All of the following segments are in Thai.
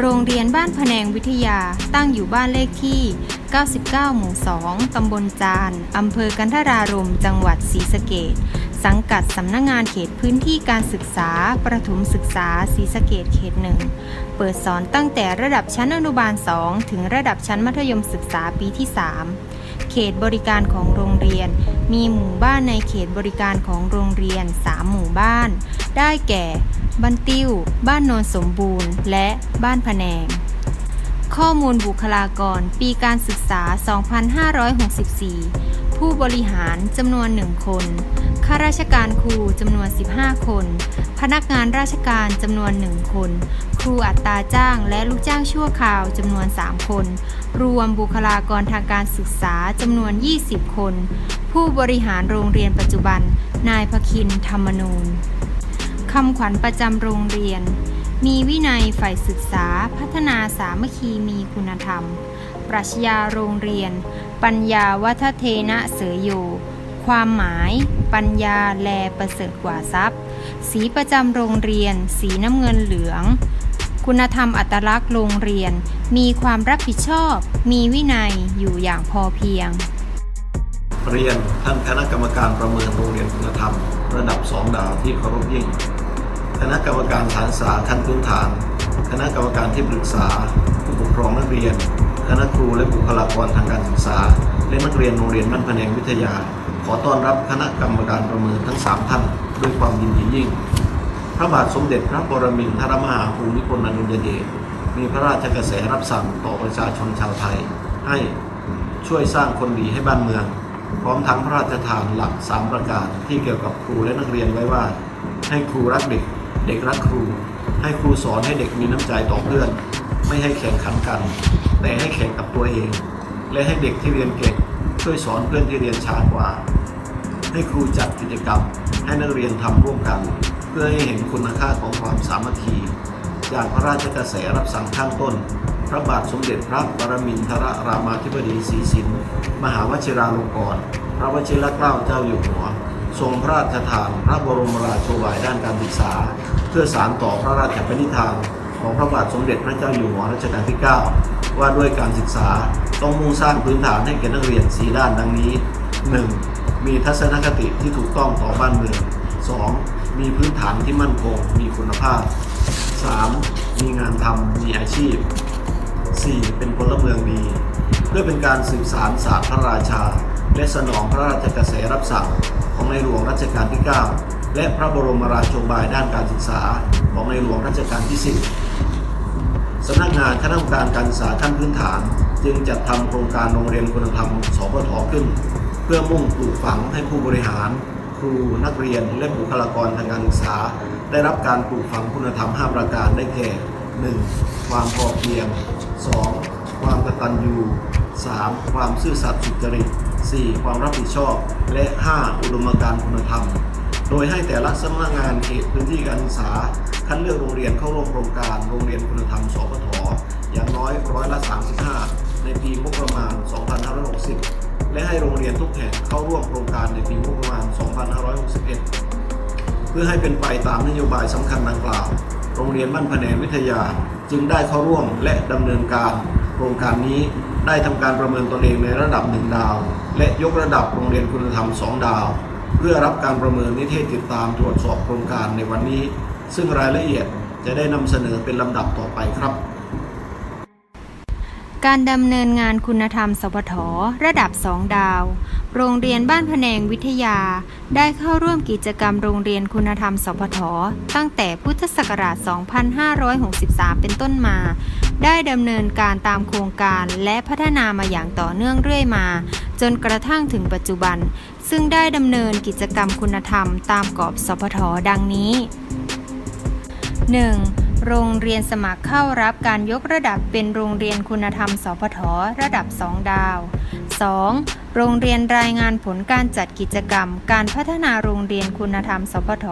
โรงเรียนบ้านพะแนงวิทยาตั้งอยู่บ้านเลขที่ 99 หมู่ 2 ตำบลจาน อำเภอกันทรารมจังหวัดศรีสะเกดสังกัดสำนักงงานเขตพื้นที่การศึกษา ประถมศึกษาศรีสะเกดเขตหนึ่ง เปิดสอนตั้งแต่ระดับชั้นอนุบาล 2 ถึงระดับชั้นมัธยมศึกษาปีที่ 3 เขตบริการของโรงเรียน มีหมู่บ้านในเขตบริการของโรงเรียน 3 หมู่บ้าน ได้แก่ บ้านติ้ว บ้านโนนสมบูรณ์ และบ้านพะแนงข้อมูลบุคลากร ปีการศึกษา 2564 ผู้บริหารจำนวน 1 คน ข้าราชการครูจำนวน 15 คน พนักงานราชการจำนวน 1 คน ครูอัตราจ้างและลูกจ้างชั่วคราวจำนวน 3 คน รวมบุคลากรทางการศึกษาจำนวน 20 คน ผู้บริหารโรงเรียนปัจจุบัน นายพคินธรรมนูญคำขวัญประจำโรงเรียน มีวินัยฝ่ายศึกษา พัฒนาสามัคคีมีคุณธรรม ปรัชญาโรงเรียน ปัญญาวัฒเทนะเสยโย ความหมาย ปัญญาแลประเสริฐกว่าทรัพย์ สีประจำโรงเรียน สีน้ำเงินเหลือง คุณธรรมอัตลักษณ์โรงเรียน มีความรับผิดชอบ มีวินัยอยู่อย่างพอเพียง เรียนท่านคณะกรรมการประเมินโรงเรียนคุณธรรม ระดับ 2 ดาวที่เคารพยิ่ง คณะกรรมการฐานศึกษาขั้นพื้นฐาน คณะกรรมการที่ปรึกษาผู้ปกครองนักเรียน คณะครูและบุคลากรทางการศึกษา และนักเรียนโรงเรียนบ้านพะแนงวิทยา ขอต้อนรับคณะกรรมการประเมินทั้ง 3 ท่านด้วยความยินดียิ่ง พระบาทสมเด็จพระปรมินทรมหาภูมิพลอดุลยเดชมีพระราชกระแสรับสั่งต่อประชาชนชาวไทย ให้ช่วยสร้างคนดีให้บ้านเมือง พร้อมทั้งพระราชทานหลัก 3 ประการที่เกี่ยวกับครูและนักเรียนไว้ว่า ให้ครูรักเด็ก เด็กรักครู ให้ครูสอนให้เด็กมีน้ำใจต่อเพื่อน ไม่ให้แข่งขันกัน แต่ให้แข่งกับตัวเอง และให้เด็กที่เรียนเก่งช่วยสอนเพื่อนที่เรียนช้ากว่า ให้ครูจัดกิจกรรม ให้นักเรียนทำร่วมกัน เพื่อให้เห็นคุณค่าของความสามัคคีจากพระราชกระแสรับสั่งข้างต้น พระบาทสมเด็จพระปรมินทรรามาธิบดีศรีสินมหาวชิราลงกรณ์พระวชิรเกล้าเจ้าอยู่หัวทรงพระราชทานพระบรมราชโชวายด้านการศึกษา เพื่อสารต่อพระราชปณิธาน ของพระบาทสมเด็จพระเจ้าอยู่หัวรัชกาลที่ 9 ว่าด้วยการศึกษาต้องมุ่งสร้างพื้นฐานให้แก่นักเรียนสีด้านดังนี้ 1. มีทัศนคติที่ถูกต้องต่อบ้านเมือง 2. มีพื้นฐานที่มั่นคง มีคุณภาพ 3. มีงานทำมีอาชีพ 4. เป็นพลเมืองดี เพื่อเป็นการสืบสารศาสตร์พระราชา และสนองพระราชกระแสรับสั่งของในหลวงรัชกาลที่ 9 และพระบรมราโชบายด้านการศึกษาของในหลวงรัชกาลที่ 10 สำนักงานคณะกรรมการการศึกษาขั้นพื้นฐาน จึงจัดทำโครงการโรงเรียนคุณธรรม สพทขึ้น เพื่อมุ่งปลูกฝังให้ผู้บริหาร ครูนักเรียนและบุคลากรทางการศึกษา ได้รับการปลูกฝังคุณธรรม 5 ประการได้แก่ 1. ความพอเพียง 2. ความกตัญญู 3. ความซื่อสัตย์สุจริต 4. ความรับผิดชอบ และ 5. อุดมการณ์คุณธรรม โดยให้แต่ละสำนักงานเขตพื้นที่การศึกษา คัดเลือกโรงเรียนเข้าร่วมโครงการโรงเรียนคุณธรรมสพทอย่างน้อยร้อยละ 35 ในปีงบประมาณ 2560 และให้โรงเรียนทุกแห่งเข้าร่วมโครงการในปีงบประมาณ 2561 เพื่อให้เป็นไปตามนโยบายสำคัญดังกล่าว โรงเรียนบ้านพะแนงวิทยาจึงได้เข้าร่วมและดำเนินการ โครงการนี้ได้ทำการประเมินตนเองในระดับ 1 ดาว และยกระดับโรงเรียนคุณธรรม 2 ดาว เพื่อรับการประเมินนิเทศติดตามตรวจสอบโครงการในวันนี้ ซึ่งรายละเอียดจะได้นำเสนอเป็นลำดับต่อไปครับ การดำเนินงานคุณธรรม สพทระดับ 2 ดาว โรงเรียนบ้านพะแนงวิทยา ได้เข้าร่วมกิจกรรมโรงเรียนคุณธรรม สพทตั้งแต่พุทธศักราช 2563 เป็นต้นมา ได้ดำเนินการตามโครงการและพัฒนามาอย่างต่อเนื่องเรื่อยมา จนกระทั่งถึงปัจจุบัน ซึ่งได้ดำเนินกิจกรรมคุณธรรมตามกรอบ สพทดังนี้ 1. โรงเรียนสมัครเข้ารับการยกระดับเป็นโรงเรียนคุณธรรม สพทระดับ 2 ดาว 2. โรงเรียนรายงานผลการจัดกิจกรรม การพัฒนาโรงเรียนคุณธรรม สพท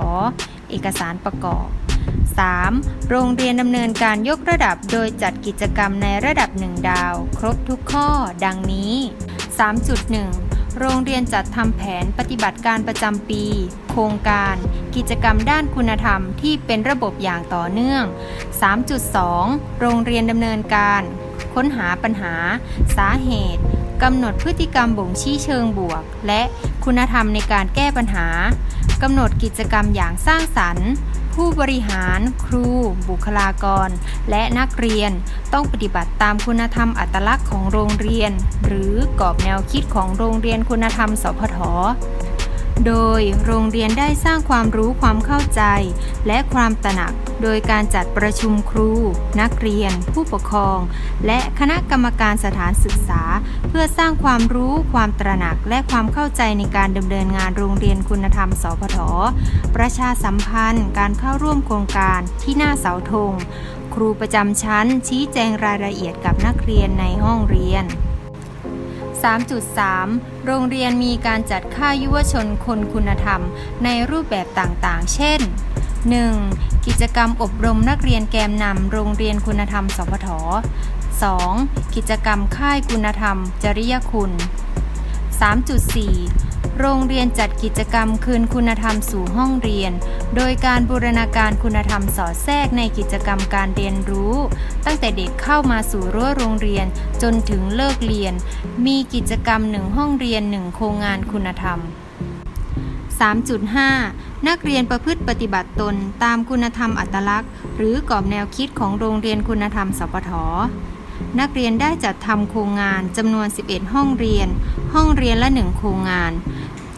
เอกสารประกอบ 3. โรงเรียนดำเนินการยกระดับโดยจัดกิจกรรมในระดับ 1 ดาว ครบทุกข้อ ดังนี้ 3.1 โรงเรียนจัดทำแผนปฏิบัติการประจำปี โครงการ กิจกรรมด้านคุณธรรมที่เป็นระบบอย่างต่อเนื่อง 3.2 โรงเรียนดำเนินการ ค้นหาปัญหา สาเหตุกำหนดพฤติกรรมบ่งชี้เชิงบวก และคุณธรรมในการแก้ปัญหากำหนดกิจกรรมอย่างสร้างสรรค์ ผู้บริหาร ครู บุคลากร และนักเรียน ต้องปฏิบัติตามคุณธรรมอัตลักษณ์ของโรงเรียน หรือกรอบแนวคิดของโรงเรียนคุณธรรมสพท โดยโรงเรียนได้สร้างความรู้ความเข้าใจ และความตระหนัก โดยการจัดประชุมครู นักเรียน ผู้ปกครอง และคณะกรรมการสถานศึกษา เพื่อสร้างความรู้ความตระหนัก และความเข้าใจในการดำเนินงานโรงเรียนคุณธรรม สพท ประชาสัมพันธ์ การเข้าร่วมโครงการที่หน้าเสาธงครูประจำชั้นชี้แจงรายละเอียดกับนักเรียนในห้องเรียน 3.3 โรงเรียนมีการจัดค่ายยุวชนคนคุณธรรมในรูปแบบต่างๆ เช่น 1. กิจกรรมอบรมนักเรียนแกมนำโรงเรียนคุณธรรมสพท 2. กิจกรรมค่ายคุณธรรม จริยคุณ 3.4 โรงเรียนจัดกิจกรรมคืนคุณธรรมสู่ห้องเรียน โดยการบูรณาการคุณธรรมสอดแทรกในกิจกรรมการเรียนรู้ ตั้งแต่เด็กเข้ามาสู่รั้วโรงเรียนจนถึงเลิกเรียน มีกิจกรรมหนึ่งห้องเรียนหนึ่งโครงงานคุณธรรม 3.5 นักเรียนประพฤติปฏิบัติตนตามคุณธรรมอัตลักษณ์ หรือกรอบแนวคิดของโรงเรียนคุณธรรมสปท นักเรียนได้จัดทำโครงงานจำนวน 11 ห้องเรียน ห้องเรียนละ 1 โครงงาน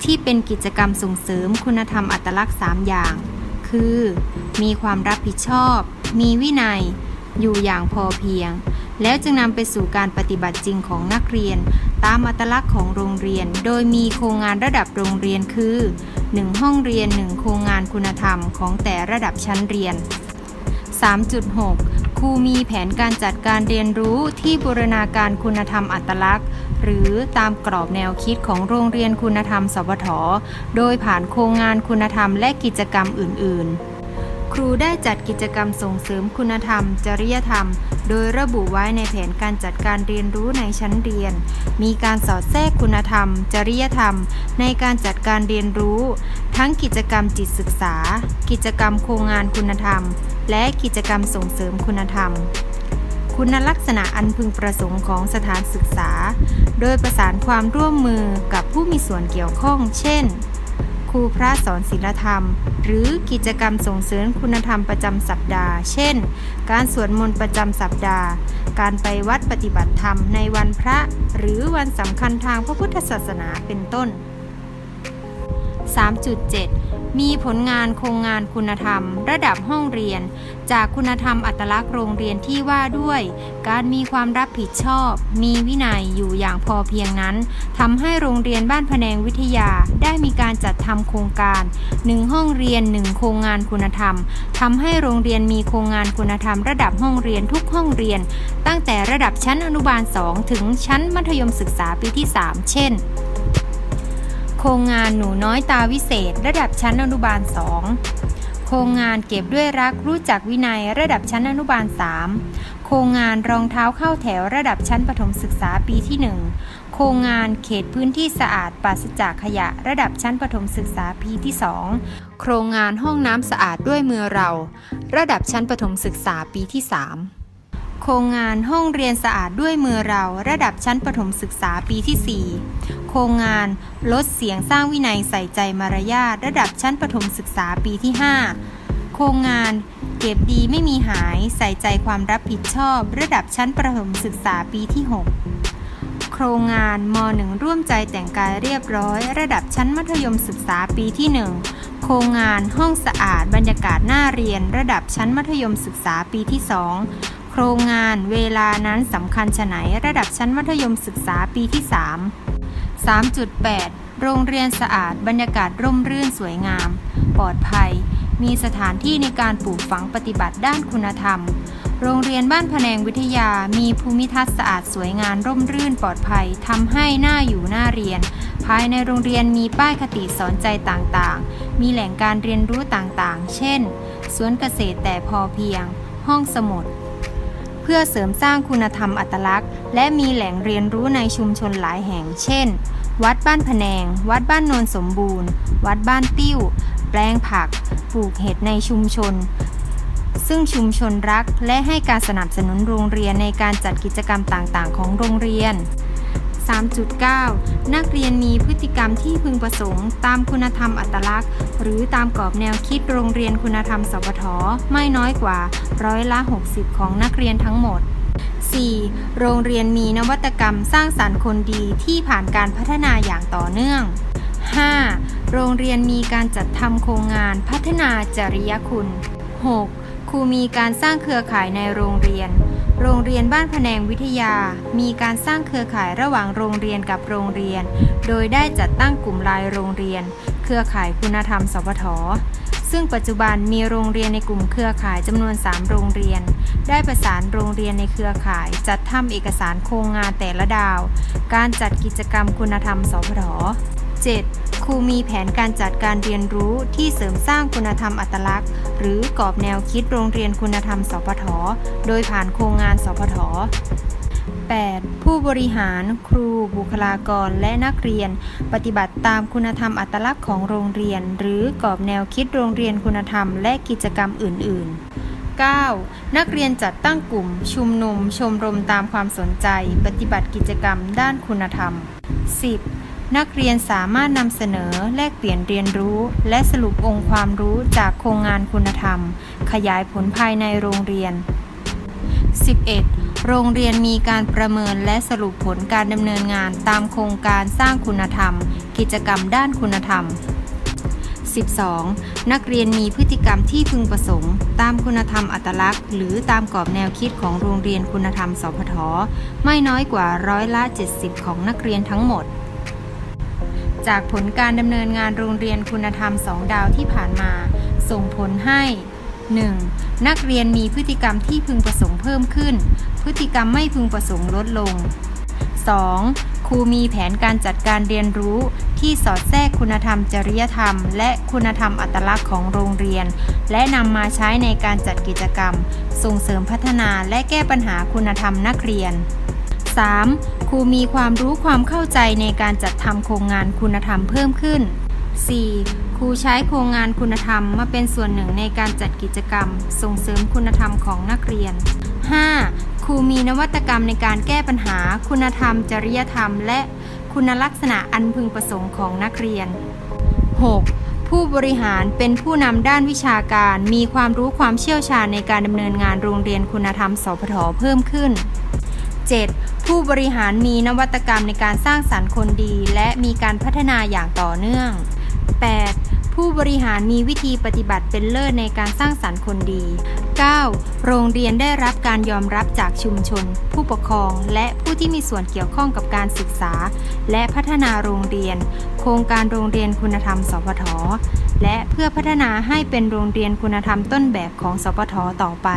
ที่เป็นกิจกรรมส่งเสริมคุณธรรมอัตลักษณ์ 3 อย่าง คือ มีความรับผิดชอบ มีวินัย อยู่อย่างพอเพียง แล้วจึงนำไปสู่การปฏิบัติจริงของนักเรียน ตามอัตลักษณ์ของโรงเรียน โดยมีโครงงานระดับโรงเรียนคือ 1 ห้องเรียน 1 โครงงานคุณธรรมของแต่ระดับชั้นเรียน 3.6 รูมีแผนการจัดการเรียนรู้ที่บูรณาการคุณธรรมอัตลักษณ์ หรือตามกรอบแนวคิดของโรงเรียนคุณธรรมสพทโดยผ่านโครงงานคุณธรรมและกิจกรรมอื่น ๆครูได้จัดกิจกรรมส่งเสริมคุณธรรม จริยธรรม โดยระบุไว้ในแผนการจัดการเรียนรู้ในชั้นเรียน มีการสอดแทรกคุณธรรม จริยธรรม ในการจัดการเรียนรู้ ทั้งกิจกรรมจิตศึกษา กิจกรรมโครงงานคุณธรรม และกิจกรรมส่งเสริมคุณธรรม คุณลักษณะอันพึงประสงค์ของสถานศึกษา โดยประสานความร่วมมือกับผู้มีส่วนเกี่ยวข้อง เช่น ครูพระสอนศิลธรรม หรือกิจกรรมส่งเสริมคุณธรรมประจำสัปดาห์ เช่น การสวดมนต์ประจำสัปดาห์ การไปวัดปฏิบัติธรรมในวันพระ หรือวันสำคัญทางพระพุทธศาสนาเป็นต้น 3.7 มีผลงานโครงงานคุณธรรม ระดับห้องเรียน จากคุณธรรมอัตลักษณ์โรงเรียนที่ว่าด้วย การมีความรับผิดชอบ มีวินัยอยู่อย่างพอเพียงนั้นทำให้โรงเรียนบ้านพะแนงวิทยาได้มีการจัดทำโครงการ 1 ห้องเรียน 1 โครงงานคุณธรรมทำให้โรงเรียนมีโครงงานคุณธรรม ระดับห้องเรียนทุกห้องเรียน ตั้งแต่ระดับชั้นอนุบาล 2 ถึงชั้นมัธยมศึกษาปีที่ 3 เช่น ครงงานหนูน้อยตาวิเศษ ระดับชั้นอนุบาล 2 โครงงานเก็บด้วยรักรู้จักวินัยระดับชั้นอนุบาล 3 โครงงานรองเท้าเข้าแถวระดับชั้นประถมศึกษาปีที่ 1 โครงงานเขตพื้นที่สะอาดปราศจากขยะระดับชั้นประถมศึกษาปีที่ 2 โครงงานห้องน้ำสะอาดด้วยมือเรา ระดับชั้นประถมศึกษาปีที่ 3 โครงงานห้องเรียนสะอาดด้วยมือเราระดับชั้นประถมศึกษาปีที่ 4 โครงงานลดเสียงสร้างวินัยใส่ใจมารยาทระดับชั้นประถมศึกษาปีที่ 5 โครงงานเก็บดีไม่มีหายใส่ใจความรับผิดชอบ ระดับชั้นประถมศึกษาปีที่ 6 โครงงานม .1 ร่วมใจแต่งกายเรียบร้อย ระดับชั้นมัธยมศึกษาปีที่ 1 โครงงานห้องสะอาดบรรยากาศหน้าเรียน ระดับชั้นมัธยมศึกษาปีที่ 2 โครงงานเวลานั้นสำคัญชะไหนระดับชั้นมัธยมศึกษาปีที่ 3 3.8 โรงเรียนสะอาดบรรยากาศร่มรื่นสวยงาม ปลอดภัย มีสถานที่ในการปลูกฝังปฏิบัติด้านคุณธรรม โรงเรียนบ้านพะแนงวิทยามีภูมิทัศน์สะอาดสวยงามร่มรื่นปลอดภัยทำให้หน้าอยู่หน้าเรียน ภายในโรงเรียนมีป้ายคติสอนใจต่างๆ มีแหล่งการเรียนรู้ต่างๆ เช่นสวนเกษตรแต่พอเพียง ห้องสมุด เพื่อเสริมสร้างคุณธรรมอัตลักษณ์ และมีแหล่งเรียนรู้ในชุมชนหลายแห่ง เช่น วัดบ้านพแนง วัดบ้านโนนสมบูรณ์ วัดบ้านติ้ว แปลงผัก ปลูกเห็ดในชุมชน ซึ่งชุมชนรักและให้การสนับสนุนโรงเรียนในการจัดกิจกรรมต่างๆ ของโรงเรียน 3.9 นักเรียนมีพฤติกรรมที่พึงประสงค์ ตามคุณธรรมอัตลักษณ์ หรือตามกรอบแนวคิดโรงเรียนคุณธรรมสพทไม่น้อยกว่าร้อยละ 60 ของนักเรียนทั้งหมด 4. โรงเรียนมีนวัตกรรมสร้างสรรค์คนดีที่ผ่านการพัฒนาอย่างต่อเนื่อง 5. โรงเรียนมีการจัดทำโครงงานพัฒนาจริยคุณ 6. ครูมีการสร้างเครือข่ายในโรงเรียน โรงเรียนบ้านพะแนงวิทยา มีการสร้างเครือข่ายระหว่างโรงเรียนกับโรงเรียน โดยได้จัดตั้งกลุ่มลน์โรงเรียน เครือข่ายคุณธรรมสพทซึ่งปัจจุบันมีโรงเรียนในกลุ่มเครือข่ายจำนวน 3 โรงเรียน ได้ประสานโรงเรียนในเครือข่าย จัดทำเอกสารโครงงานแต่ละดาว การจัดกิจกรรมคุณธรรมสพท 7. ครูมีแผนการจัดการเรียนรู้ที่เสริมสร้างคุณธรรมอัตลักษณ์ หรือกรอบแนวคิดโรงเรียนคุณธรรม สพท โดยผ่านโครงงานสพท 8. ผู้บริหาร ครู บุคลากร และนักเรียน ปฏิบัติตามคุณธรรมอัตลักษณ์ของโรงเรียน หรือกรอบแนวคิดโรงเรียนคุณธรรม และกิจกรรมอื่น ๆ 9. นักเรียนจัดตั้งกลุ่ม ชุมนุม ชมรมตามความสนใจ ปฏิบัติกิจกรรมด้านคุณธรรม 10. นักเรียนสามารถนำเสนอแลกเปลี่ยนเรียนรู้ และสรุปองค์ความรู้จากโครงงานคุณธรรม ขยายผลภายในโรงเรียน 11. โรงเรียนมีการประเมินและสรุปผลการดำเนินงานตามโครงการสร้างคุณธรรม กิจกรรมด้านคุณธรรม 12. นักเรียนมีพฤติกรรมที่พึงประสงค์ ตามคุณธรรมอัตลักษณ์ หรือตามกรอบแนวคิดของโรงเรียนคุณธรรมสพทไม่น้อยกว่าร้อยละ 70 ของนักเรียนทั้งหมด จากผลการดำเนินงานโรงเรียนคุณธรรมสองดาวที่ผ่านมา ส่งผลให้ 1. นักเรียนมีพฤติกรรมที่พึงประสงค์เพิ่มขึ้น พฤติกรรมไม่พึงประสงค์ลดลง 2. ครูมีแผนการจัดการเรียนรู้ที่สอดแทรกคุณธรรมจริยธรรม และคุณธรรมอัตลักษณ์ของโรงเรียน และนำมาใช้ในการจัดกิจกรรม ส่งเสริมพัฒนาและแก้ปัญหาคุณธรรมนักเรียน 3. ครูมีความรู้ความเข้าใจในการจัด ทำโครงงานคุณธรรมเพิ่มขึ้น 4. ครูใช้โครงงานคุณธรรมมาเป็นส่วนหนึ่งในการจัดกิจกรรม ส่งเสริมคุณธรรมของนักเรียน 5. ครูมีนวัตกรรมในการแก้ปัญหา คุณธรรม จริยธรรม และคุณลักษณะอันพึงประสงค์ของนักเรียน 6. ผู้บริหารเป็นผู้นำด้านวิชาการ มีความรู้ความเชี่ยวชาญในการดำเนินงานโรงเรียนคุณธรรมสพทเพิ่มขึ้น 7. ผู้บริหารมีนวัตกรรมในการสร้างสรรค์คนดี และมีการพัฒนาอย่างต่อเนื่อง 8. ผู้บริหารมีวิธีปฏิบัติเป็นเลิศในการสร้างสรรค์คนดี 9. โรงเรียนได้รับการยอมรับจากชุมชน ผู้ปกครอง และผู้ที่มีส่วนเกี่ยวข้องกับการศึกษา และพัฒนาโรงเรียน โครงการโรงเรียนคุณธรรม สพท และเพื่อพัฒนาให้เป็นโรงเรียนคุณธรรมต้นแบบของสพทต่อไป